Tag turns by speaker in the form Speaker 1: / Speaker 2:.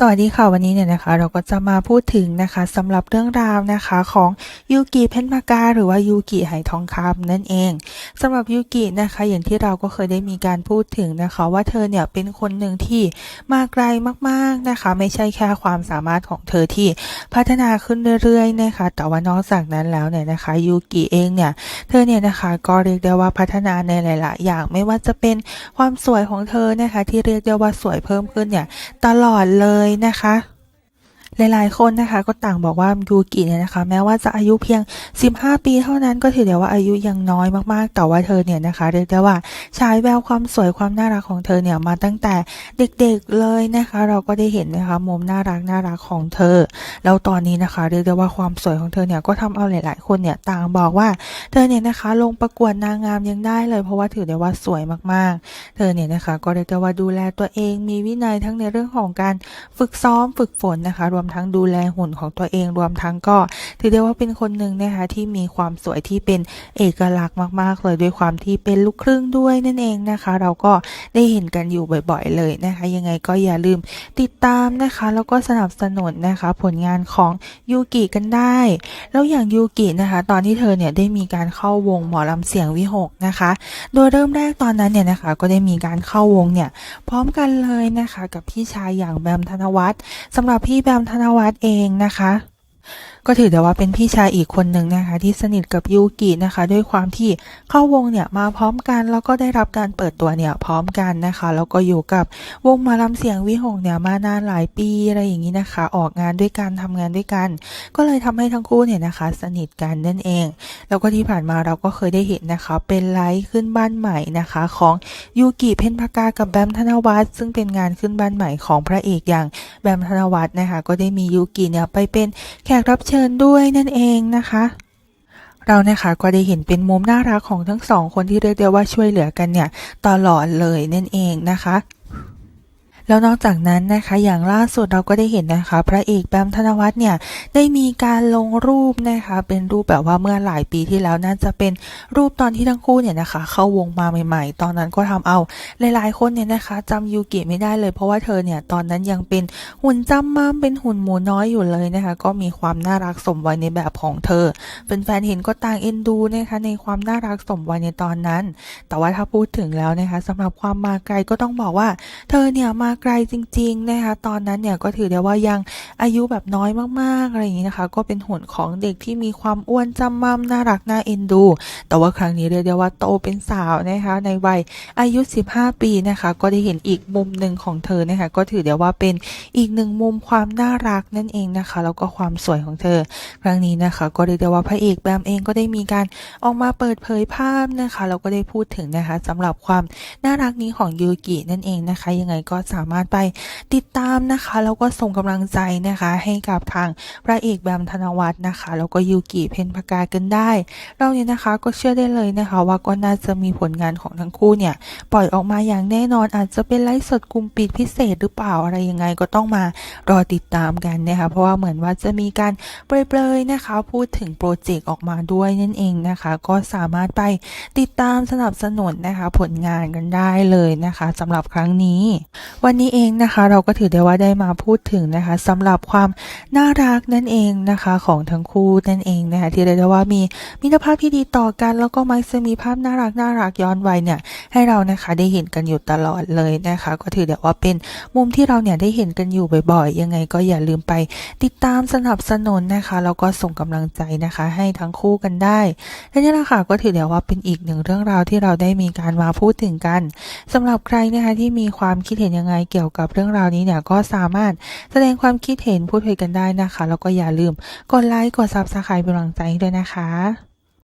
Speaker 1: สวัสดีค่ะวันนี้เนี่ยนะคะเราก็จะมาพูดถึงนะคะสำหรับเรื่องราวนะคะของยูกิเพนมากาหรือว่ายูกิไหทองคำนั่นเองสำหรับยูกินะคะอย่างที่เราก็เคยได้มีการพูดถึงนะคะ ว่าเธอเนี่ยเป็นคนหนึ่งที่มาไกลมากๆนะคะ ไม่ใช่แค่ความสามารถของเธอที่พัฒนาขึ้นเรื่อยๆนะคะแต่ว่านอกจากนั้นแล้วเนี่ยนะคะยูกิเองเนี่ยเธอเนี่ยนะคะก็เรียกได้ว่าพัฒนาในหลายๆอย่างไม่ว่าจะเป็นความสวยของเธอนะคะที่เรียกได้ว่าสวยเพิ่มขึ้นเนี่ยตลอดเลยนะคะ หลายๆ คนนะคะ ก็ต่างบอกว่ายูกิเนี่ยนะคะ แม้ว่าจะอายุเพียง 15 ปีเท่านั้นก็ถือได้ว่าอายุยังน้อยมากๆ แต่ว่าเธอเนี่ยนะคะเรียกได้ว่าฉายแววความสวยความน่ารักของเธอเนี่ยมาตั้งแต่เด็กๆเลยนะคะ เราก็ได้เห็นนะคะมุมน่ารักน่ารักของเธอ แล้วตอนนี้นะคะเรียกได้ว่าความสวยของเธอเนี่ยก็ทำเอาหลาย ๆ คนเนี่ยต่างบอกว่าเธอเนี่ยนะคะลงประกวดนางงามยังได้เลย เพราะว่าถือได้ว่าสวยมากๆ เธอเนี่ยนะคะก็เรียกได้ว่าดูแลตัวเองมีวินัยทั้งในเรื่องของการฝึกซ้อมฝึกฝนนะคะรวมทั้งดูแลหุ่นของตัวเองรวมทั้งก็ถือได้ว่าเป็นคนหนึ่งนะคะที่มีความสวยที่เป็นเอกลักษณ์มาก ๆ เลยด้วยความที่เป็นลูกครึ่งด้วยนั่นเองนะคะ เราก็ได้เห็นกันอยู่บ่อย ๆ เลยนะคะ ยังไงก็อย่าลืมติดตามนะคะ แล้วก็สนับสนุนนะคะ ผลงานของยูกิกันได้ แล้วอย่างยูกินะคะ ตอนที่เธอเนี่ยได้มีการเข้าวงหมอลำเสียงวิหกนะคะ โดยเริ่มแรกตอนนั้นเนี่ยนะคะ ก็ได้มีการเข้าวงเนี่ยพร้อมกันเลยนะคะ กับพี่ชายอย่างแบมธนวัฒน์สำหรับพี่แบมธนวัฒน์เองนะคะก็ถือได้ว่าเป็นพี่ชายอีกคนหนึ่งนะคะ ที่สนิทกับยูกินะคะ ด้วยความที่เข้าวงเนี่ยมาพร้อมกัน แล้วก็ได้รับการเปิดตัวเนี่ยพร้อมกันนะคะ แล้วก็อยู่กับวงมาลำเสียงวิหกเนี่ยมานานหลายปีอะไรอย่างนี้นะคะ ออกงานด้วยกันทำงานด้วยกัน ก็เลยทำให้ทั้งคู่เนี่ยนะคะ สนิทกันนั่นเอง แล้วก็ที่ผ่านมาเราก็เคยได้เห็นนะคะ เป็นไลฟ์ขึ้นบ้านใหม่นะคะ ของยูกิเพ็ญพกากับแบมธนวัฒน์ซึ่งเป็นงานขึ้นบ้านใหม่ของพระเอกอย่างแบมธนวัฒน์นะคะ ก็ได้มียูกิเนี่ยไปเป็นแขกรับเชิญด้วยนั่นเองนะคะ เรานะคะก็ได้เห็นเป็นมุมน่ารักของทั้งสองคนที่เรียกได้ว่าช่วยเหลือกันเนี่ยตลอดเลยนั่นเองนะคะ แล้วนอกจากนั้นนะคะ อย่างล่าสุดเราก็ได้เห็นนะคะ พระเอกแบมธนวัฒน์เนี่ยได้มีการลงรูปนะคะ เป็นรูปแบบว่าเมื่อหลายปีที่แล้วน่าจะเป็นรูปตอนที่ทั้งคู่เนี่ยนะคะ เข้าวงมาใหม่ๆ ตอนนั้นก็ทำเอาหลายๆคนเนี่ยนะคะจำยูกิไม่ได้เลย เพราะว่าเธอเนี่ยตอนนั้นยังเป็นหุ่นจำม่ำเป็นหุ่นหมูน้อยอยู่เลยนะคะ ก็มีความน่ารักสมวัยในแบบของเธอแฟนๆเห็นก็ต่างเอ็นดูนะคะ ในความน่ารักสมวัยในตอนนั้น แต่ว่าถ้าพูดถึงแล้วนะคะสำหรับความมาไกลก็ต้องบอกว่า เธอเนี่ยมาไกลจริงๆนะคะ ตอนนั้นเนี่ยก็ถือได้ว่ายังอายุแบบน้อยมากๆอะไรอย่างนี้นะคะ ก็เป็นหุ่นของเด็กที่มีความอ้วนจำม่ำน่ารักน่าเอ็นดู แต่ว่าครั้งนี้เรียกได้ว่าโตเป็นสาวนะคะในวัยอายุ 15 ปีนะคะ ก็ได้เห็นอีกมุมหนึ่งของเธอนะคะ ก็ถือได้ว่าเป็นอีกหนึ่งมุมความน่ารักนั่นเองนะคะ แล้วก็ความสวยของเธอ ครั้งนี้นะคะ ก็เรียกได้ว่าพระเอกแบมเองก็ได้มีการออกมาเปิดเผยภาพนะคะแล้วก็ได้พูดถึงนะคะสำหรับความน่ารักนี้ของยูกินั่นเองนะคะ ยังไงก็สามารถไปติดตามนะคะแล้วก็ส่งกำลังใจนะคะ ให้กับทางพระเอกแบมธนวัฒน์นะคะแล้วก็ยูกิเพนพกากันได้ เราเนี่ยนะคะก็เชื่อได้เลยนะคะ ว่าก็น่าจะมีผลงานของทั้งคู่เนี่ย ปล่อยออกมาอย่างแน่นอนอาจจะเป็นไลฟ์สดกลุ่มปิดพิเศษหรือเปล่าอะไรยังไงก็ต้องมารอติดตามกันนะคะเพราะว่าเหมือนว่าจะมีการเปรยๆนะคะ พูดถึงโปรเจกต์ออกมาด้วยนั่นเองนะคะ ก็สามารถไปติดตามสนับสนุนนะคะ ผลงานกันได้เลยนะคะสำหรับครั้งนี้ วันนี้เองนะคะเราก็ถือได้ว่าได้มาพูดถึงนะคะสำหรับความน่ารักนั่นเองนะคะของทั้งคู่นั่นเองนะคะที่เรียกได้ว่ามีมิตรภาพที่ดีต่อกัน แล้วก็มักจะมีภาพน่ารักน่ารักย้อนวัยเนี่ยให้เรานะคะได้เห็นกันอยู่ตลอดเลยนะคะ ก็ถือได้ว่าเป็นมุมที่เราเนี่ยได้เห็นกันอยู่บ่อยๆ ยังไงก็อย่าลืมไปติดตามสนับสนุนนะคะแล้วก็ส่งกำลังใจนะคะ ให้ทั้งคู่กันได้และนี่แหละค่ะก็ถือได้ว่าเป็นอีกหนึ่งเรื่องราวที่เราได้มีการมาพูดถึงกันสำหรับใครนะคะที่มีความคิดเห็นยังไงเกี่ยวกับเรื่องราวนี้เนี่ยก็สามารถแสดงความคิดเห็นพูดคุยกันได้นะคะ แล้วก็อย่าลืมกดไลค์กดซับสไครป์เป็นกำลังใจด้วยนะคะ